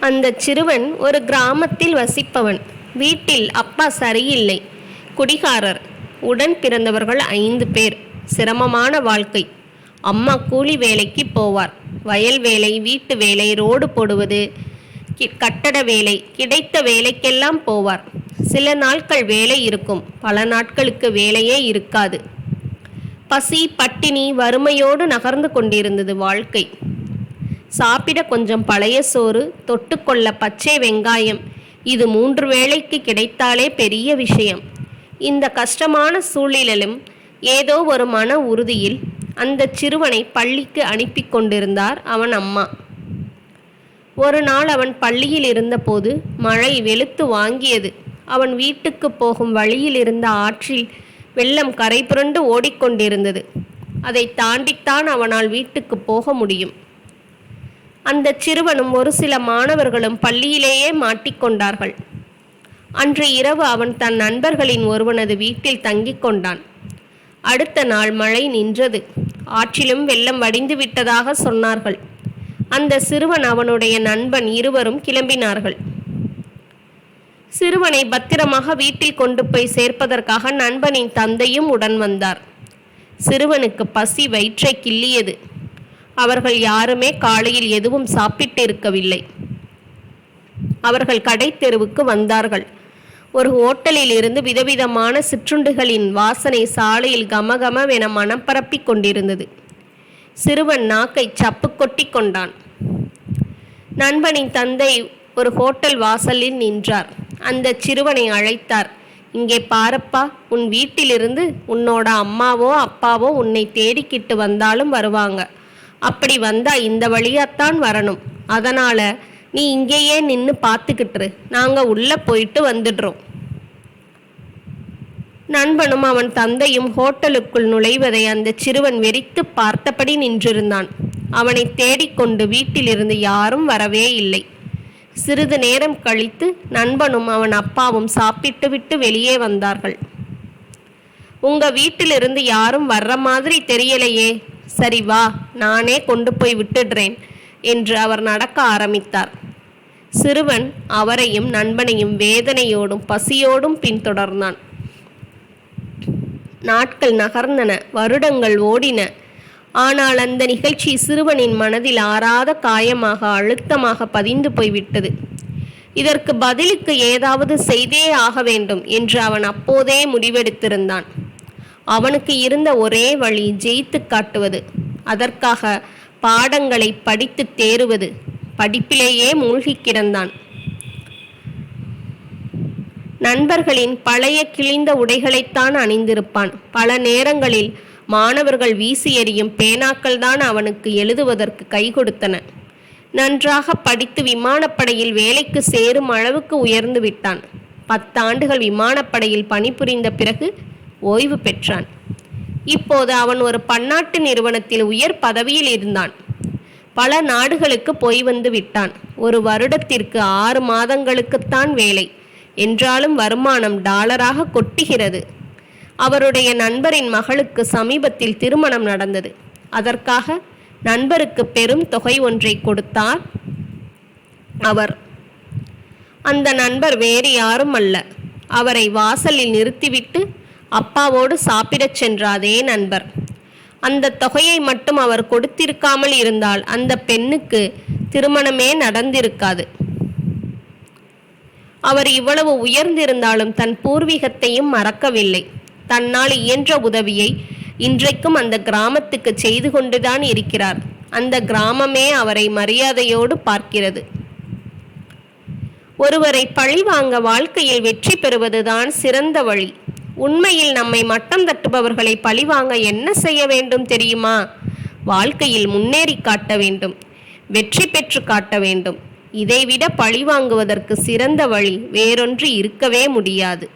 அந்த சிறுவன் ஒரு கிராமத்தில் வசிப்பவன். வீட்டில் அப்பா சரியில்லை. குடிகாரர். உடன் பிறந்தவர்கள் ஐந்து பேர். சிரமமான வாழ்க்கை. அம்மா கூலி வேலைக்கு போவார். வயல் வேலை வீட்டு வேலை ரோடு போடுவது கி- கட்டட வேலை கிடைத்த வேலைக்கெல்லாம் போவார். சில நாட்கள் வேலை இருக்கும். பல நாட்களுக்கு வேலையே இருக்காது. பசி பட்டினி வறுமையோடு நகர்ந்து கொண்டிருந்தது வாழ்க்கை. சாப்பிட கொஞ்சம் பழைய சோறு தொட்டுக்கொள்ள பச்சை வெங்காயம். இது மூன்று வேளைக்கு கிடைத்தாலே பெரிய விஷயம். இந்த கஷ்டமான சூழ்நிலையிலும் ஏதோ ஒரு மன உறுதியில் அந்த சிறுவனை பள்ளிக்கு அனுப்பி கொண்டிருந்தார் அவன் அம்மா. ஒரு நாள் அவன் பள்ளியில் இருந்தபோது மழை வெளுத்து வாங்கியது. அவன் வீட்டுக்கு போகும் வழியில் இருந்த ஆற்றில் வெள்ளம் கரை புரண்டு ஓடிக்கொண்டிருந்தது. அதை தாண்டித்தான் அவனால் வீட்டுக்கு போக முடியும். அந்த சிறுவனும் ஒரு சில மாணவர்களும் பள்ளியிலேயே மாட்டிக்கொண்டார்கள். அன்று இரவு அவன் தன் நண்பர்களின் ஒருவனது வீட்டில் தங்கிக் கொண்டான். அடுத்த நாள் மழை நின்றது. ஆற்றிலும் வெள்ளம் வடிந்து விட்டதாக சொன்னார்கள். அந்த சிறுவன் அவனுடைய நண்பன் இருவரும் கிளம்பினார்கள். சிறுவனை பத்திரமாக வீட்டில் கொண்டு போய் சேர்ப்பதற்காக நண்பனின் தந்தையும் உடன் வந்தார். சிறுவனுக்கு பசி வயிற்றை கிள்ளியது. அவர்கள் யாருமே காலையில் எதுவும் சாப்பிட்டு இருக்கவில்லை அவர்கள் கடை தெருவுக்கு வந்தார்கள். ஒரு ஹோட்டலில் இருந்து விதவிதமான சிற்றுண்டுகளின் வாசனை சாலையில் கமகமவென மனம் பரப்பிக் கொண்டிருந்தது. சிறுவன் நாக்கை சப்பு கொட்டி கொண்டான். நண்பனின் தந்தை ஒரு ஹோட்டல் வாசலில் நின்றார். அந்த சிறுவனை அழைத்தார். இங்கே பாரப்பா உன் வீட்டிலிருந்து உன்னோட அம்மாவோ அப்பாவோ உன்னை தேடிக்கிட்டு வந்தாலும் வருவாங்க. அப்படி வந்தா இந்த வழியாத்தான் வரணும். அதனால நீ இங்கேயே நின்று பார்த்துக்கிட்டுரு. நாங்கள் உள்ளே போயிட்டு வந்துடுறோம். நண்பனும் அவன் தந்தையும் ஹோட்டலுக்குள் நுழைவதை அந்த சிறுவன் வெறித்து பார்த்தபடி நின்றிருந்தான். அவனை தேடிக்கொண்டு வீட்டிலிருந்து யாரும் வரவே இல்லை. சிறிது நேரம் கழித்து நண்பனும் அவன் அப்பாவும் சாப்பிட்டுவிட்டு வெளியே வந்தார்கள். உங்க வீட்டிலிருந்து யாரும் வர்ற மாதிரி தெரியலையே. சரி வா நானே கொண்டு போய் விட்டுடுறேன் என்று அவர் நடக்க ஆரம்பித்தார். சிறுவன் அவரையும் நண்பனையும் வேதனையோடும் பசியோடும் பின்தொடர்ந்தான். நாட்கள் நகர்ந்தன வருடங்கள் ஓடின. ஆனால் அந்த நிகழ்ச்சி சிறுவனின் மனதில் ஆறாத காயமாக அழுத்தமாக பதிந்து போய்விட்டது. இதற்கு பதிலுக்கு ஏதாவது செய்தே ஆக வேண்டும் என்று அவன் அப்போதே முடிவெடுத்திருந்தான். அவனுக்கு இருந்த ஒரே வழி ஜெயித்து காட்டுவது. அதற்காக பாடங்களை படித்து தேறுவது. படிப்பிலேயே மூழ்கி கிடந்தான். நண்பர்களின் பழைய கிழிந்த உடைகளைத்தான் அணிந்திருப்பான். பல நேரங்களில் மாணவர்கள் வீசி எறியும் பேனாக்கள் தான் அவனுக்கு எழுதுவதற்கு கை கொடுத்தன. நன்றாக படித்து விமானப்படையில் வேலைக்கு சேரும் அளவுக்கு உயர்ந்து விட்டான். பத்தாண்டுகள் விமானப்படையில் பணிபுரிந்த பிறகு ஓய்வு பெற்றான். இப்போது அவன் ஒரு பன்னாட்டு நிறுவனத்தில் உயர் பதவியில் இருந்தான். பல நாடுகளுக்கு போய் வந்து விட்டான். ஒரு வருடத்திற்கு ஆறு மாதங்களுக்குத்தான் வேலை. என்றாலும் வருமானம் டாலராக கொட்டுகிறது. அவருடைய நண்பரின் மகளுக்கு சமீபத்தில் திருமணம் நடந்தது. அதற்காக நண்பருக்கு பெரும் தொகை ஒன்றை கொடுத்தார் அவர். அந்த நண்பர் வேறு யாரும் அல்ல. அவரை வாசலில் நிறுத்திவிட்டு அப்பாவோடு சாப்பிடச் சென்ற அதே நண்பர். அந்த தொகையை மட்டும் அவர் கொடுத்திருக்காமல் இருந்தால் அந்த பெண்ணுக்கு திருமணமே நடந்திருக்காது. அவர் இவ்வளவு உயர்ந்திருந்தாலும் தன் பூர்வீகத்தையும் மறக்கவில்லை. தன்னால் இயன்ற உதவியை இன்றைக்கும் அந்த கிராமத்துக்கு செய்து கொண்டுதான் இருக்கிறார். அந்த கிராமமே அவரை மரியாதையோடு பார்க்கிறது. ஒருவரை பழி வாங்க வாழ்க்கையில் வெற்றி பெறுவதுதான் சிறந்த வழி. உண்மையில் நம்மை மட்டம் தட்டுபவர்களை பழிவாங்க என்ன செய்ய வேண்டும் தெரியுமா? வாழ்க்கையில் முன்னேறி காட்ட வேண்டும் வெற்றி பெற்று காட்ட வேண்டும். இதைவிட பழிவாங்குவதற்கு சிறந்த வழி வேறொன்று இருக்கவே முடியாது.